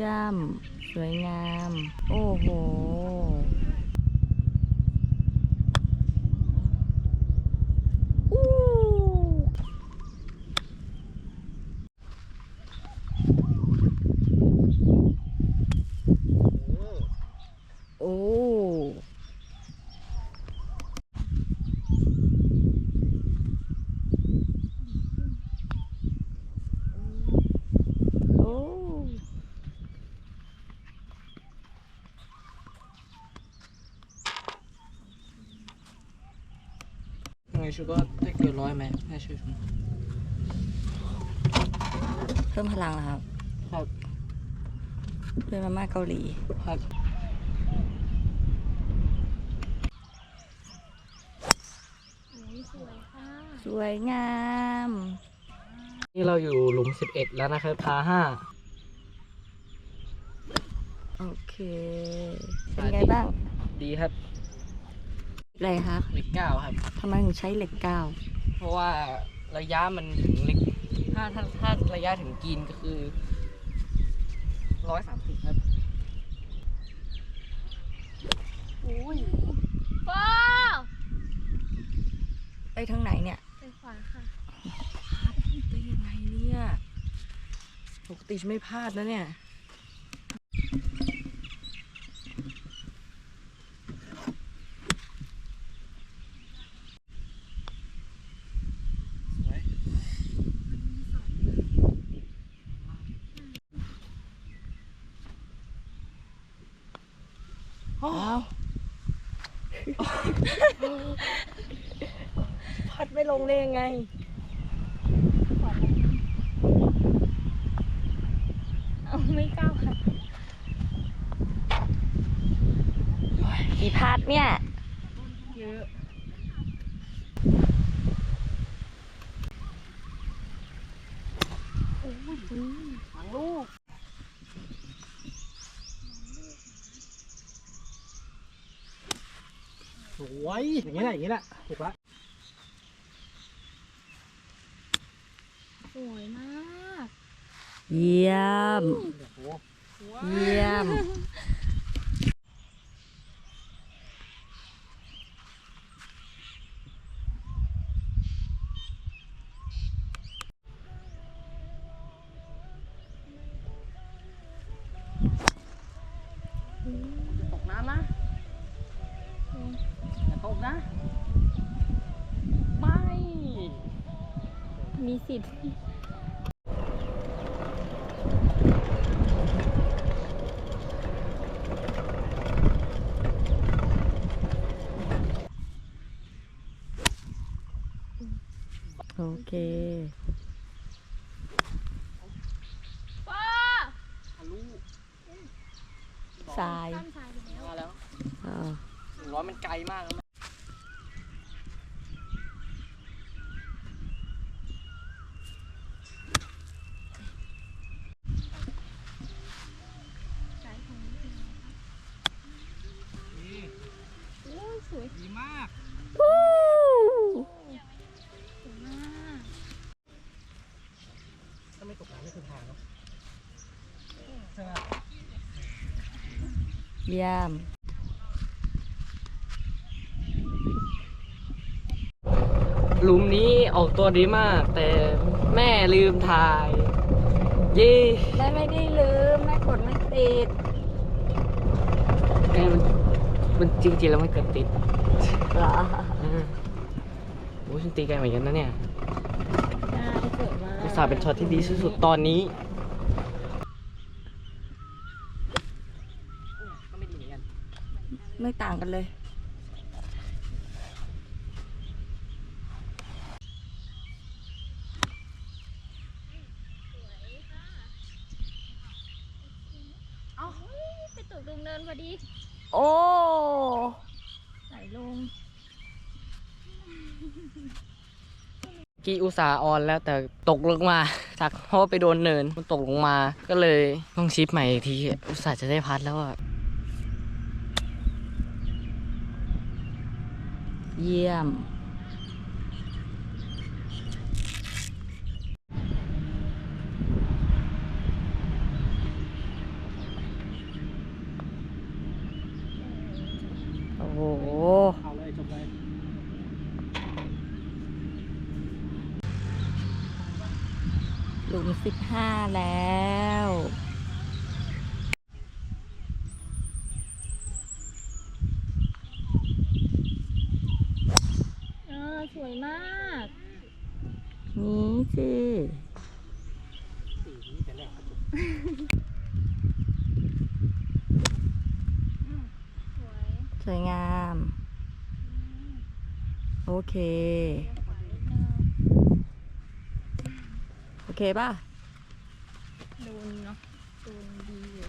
ยี่ยม สวยงาม โอ้โห อู้โอ้ โอ้ ยังไงชูก็ได้เกินร้อยไหมให้ช่วยเพิ่มพลังแล้วครับครับด้วยมาม่าเกาหลีครับสวยงาม นี่เราอยู่หลุมสิบเอ็ดแล้วนะครับพาห้าโอเค เป็นไงบ้าง ดีครับ อะไรครับเหล็กเก้าครับ ทำไมถึงใช้เหล็กเก้าเพราะว่าระยะมันถึงเหล็กถ้าถ้าถ้าระยะถึงกินก็คือร้อยสามสิบครับว้าไปทางไหนเนี่ยไปขวาค่ะได้ยังไงเนี่ย ปกติจะไม่พลาดนะเนี่ยสวย พัดไม่ลงได้ยังไง เอาไม่ก้าวค่ะกี่พาร์ทเนี่ย เยอะ ส วยอย่างนี้แหละอย่างนี้แหละถูกละสวยมาก เยี่ยมโอ้โหเยี่ยม อย่าตกนะ ไม่ มีสิทธิ์โอเคว้าทะลุทรายข้ามทรายไปแล้วมาแล้วอ่าหนึ่งร้อยมันไกลมากนะสายของนี้เป็นไงคะโอ้ย สวยดีมากวู้สวยมากถ้าไม่ตกน้ำไม่คือทางเนาะใช่ไหมเยี่ยมหลุมนี้ออกตัวดีมาก แต่แม่ลืมถ่ายเย่แม่ไม่ได้ลืม แม่กดไม่ติดแม่มัน มันจริงๆแล้วมันเกิดติดเหรออืมโอ้ยฉันตีไกลเหมือนกันนะเนี่ยอ่าสวยมากอุตส่าห์เป็นช็อตที่ดีที่สุดตอนนี้ก็ไม่ดีเหมือนกันไม่ต่างกันเลย เอาเฮ้ยไปตกลงเนินพอดี โอ้ ไหลลง กี้อุตสาออนแล้วแต่ตกลงมาจากเพราะว่าไปโดนเนินมันตกลงมา ก็เลยต้องชิปใหม่อีกทีอุตสาจะได้พัดแล้วอะเยี่ยม เอาเลยจบเลย หลุมสิบห้าแล้วเออสวยมาก นี่สิสีนี้แต่แรกก็จบสวยสวยงาม โอเค โอ เคป่ะดูเนาะดูดีอยู่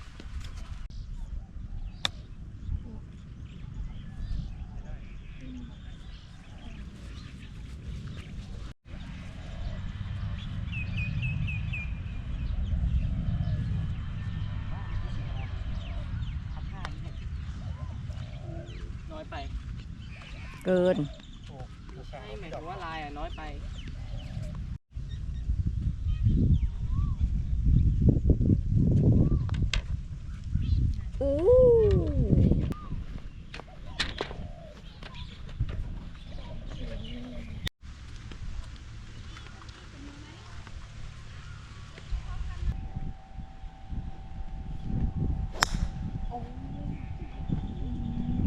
น้อยไป เกินโอ้โหแฟใช่นหมายถึงว่าลายอะน้อยไป อู้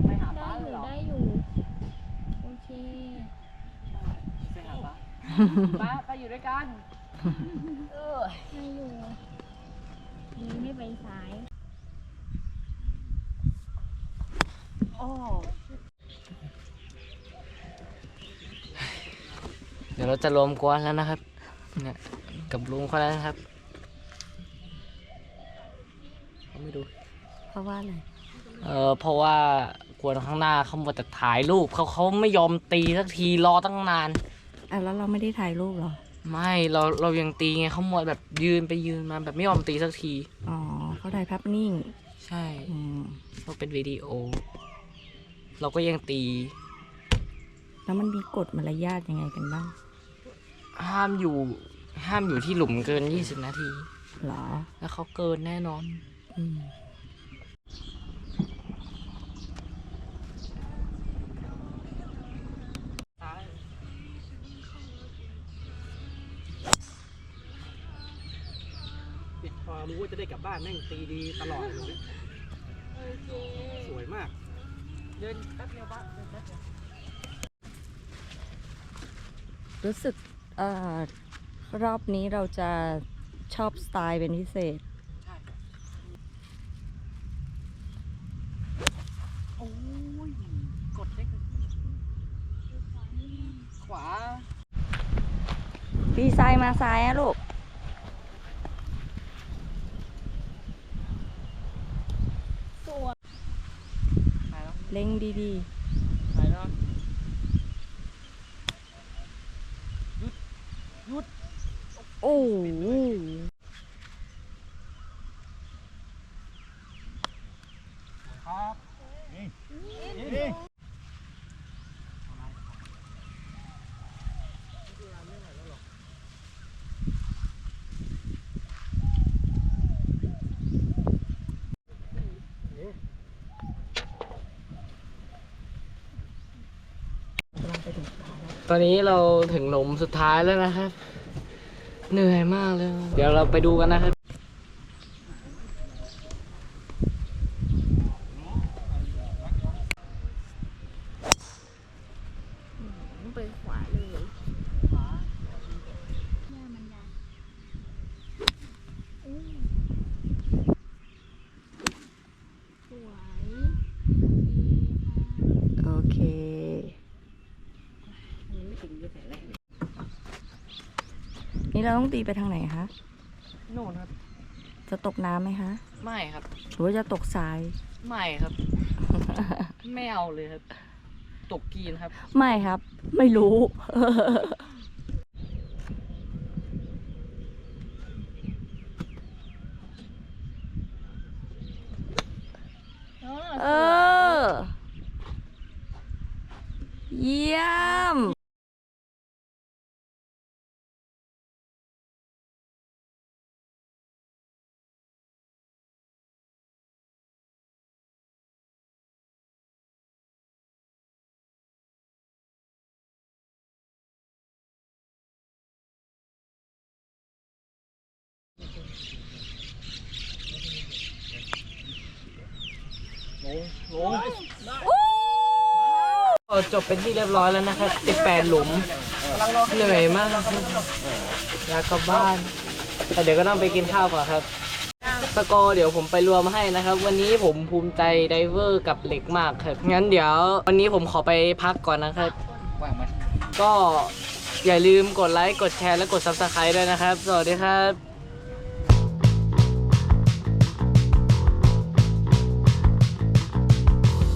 ไปหา ได้ ป้า อ เลย ยู่ เหรอ ได้อยู่ โอเค ไปหา ป้าป้าไปอยู่ด้วยกัน เออได้อยู่ดีไม่ไปซ้ายเดี๋ยวเราจะรวมกวนแล้วนะครับ เนี่ยกับลุงเขาแล้วนะครับเขาไม่ดู เพราะว่าอะไร เออเพราะว่ากวนข้างหน้าเขาหมดแต่ถ่ายรูปเขาเขาไม่ยอมตีสักทีรอตั้งนาน อะแล้วเราไม่ได้ถ่ายรูปเหรอ ไม่เราเรายังตีไงเขาหมดแบบยืนไปยืนมาแบบไม่ยอมตีสักที อ๋อเขาถ่ายภาพนิ่ง ใช่อืมเราเป็นวิดีโอ เราก็ยังตีแล้วมันมีกฎมารยาทยังไงกันบ้างห้ามอยู่ ห้ามอยู่ที่หลุมเกิน 20 นาที เหรอ แล้วเขาเกินแน่นอน อืม รู้ว่าจะได้กลับบ้านแม่งตีดีตลอดเลยสวยมาก เดินแป๊บเดียวป้าเดินแป๊บเดียวรู้สึกเอ่อรอบนี้เราจะชอบสไตล์เป็นพิเศษ ใช่โอ้ยกดได้ขวา ปีซ้ายมาซ้ายอะลูก สวย ไปแล้ว เล็ง ดีไปแล้วหยุดหยุด ๆ โอ้โห ครับนี่นี่ ตอนนี้เราถึงหลุมสุดท้ายแล้วนะครับ เหนื่อยมากเลย เดี๋ยวเราไปดูกันนะครับไปขวาเลยหน้ามันดันอุ้ยสวย โอเค นี่ เราต้องตีไปทางไหนคะโน่นครับ จะตกน้ำไหมคะไม่ครับ หรือว่าจะตกทราย ไม่ครับ ไม่เอาเลยครับ ตกกรีนครับ ไม่ครับ ไม่รู้ เออ เยี่ยม จบเป็นที่เรียบร้อยแล้วนะครับ18 หลุม เหนื่อยมากครับอยากกลับบ้าน แต่เดี๋ยวก็ต้องไปกินข้าวก่อนครับ สกอร์เดี๋ยวผมไปรวมให้นะครับ วันนี้ผมภูมิใจไดเวอร์กับเหล็กมากครับ งั้นเดี๋ยว วันนี้ผมขอไปพักก่อนนะครับ ก็อย่าลืมกดไลค์ กดแชร์ และกด Subscribe ด้วยนะครับ สวัสดีครับ